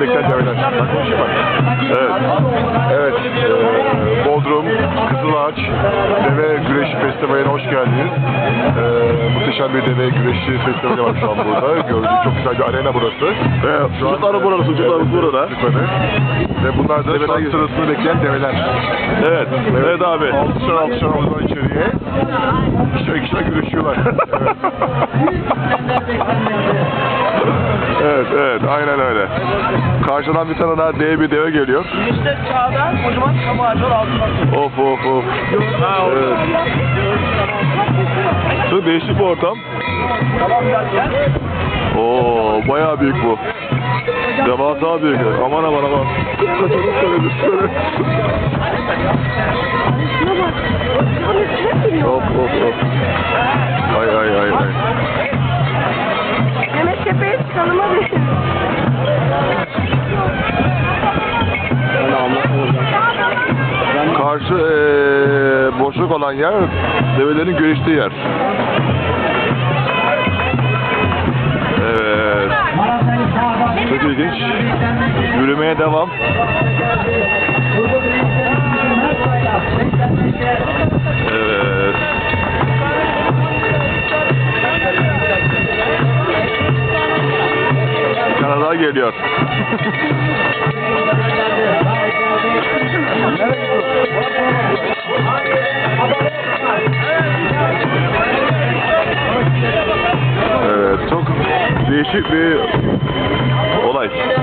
Bak konuşayım bak. Evet. Evet. eee, Bodrum, Kızılağaç Deve Güreşi Festivali'ne hoş geldiniz. Eee, muhteşem bir deve güreşi festivali var şu an burada. Gördüğünüz çok güzel bir arena burası. Evet, Şu an- çocuklar burada, çocuklar burada. Lütfen. Ve bunlar da şu an sırasını bekleyen develer. Evet, evet abi. Altışar altışar oradan içeriye. İkişer ikişer güreşiyorlar. evet, evet, aynen öyle. Karşıdan bir tane daha dev bir deve geliyor. İşte çağda kocaman kamu ağacı var altında. Of of of. Evet. Çok değişik bir ortam. Oo, bayağı büyük bu. Devasa büyük. Aman aman aman. Çocuk söyledi, söyle. Of of of. Ay ay ay ay. Mehmet Tepe'ye çıkalım hadi. Boşluk olan yer develerin güreştiği yer. Evet. Çok ilginç. Yürümeye devam. Evet. Daha geliyor. değişik bir olay.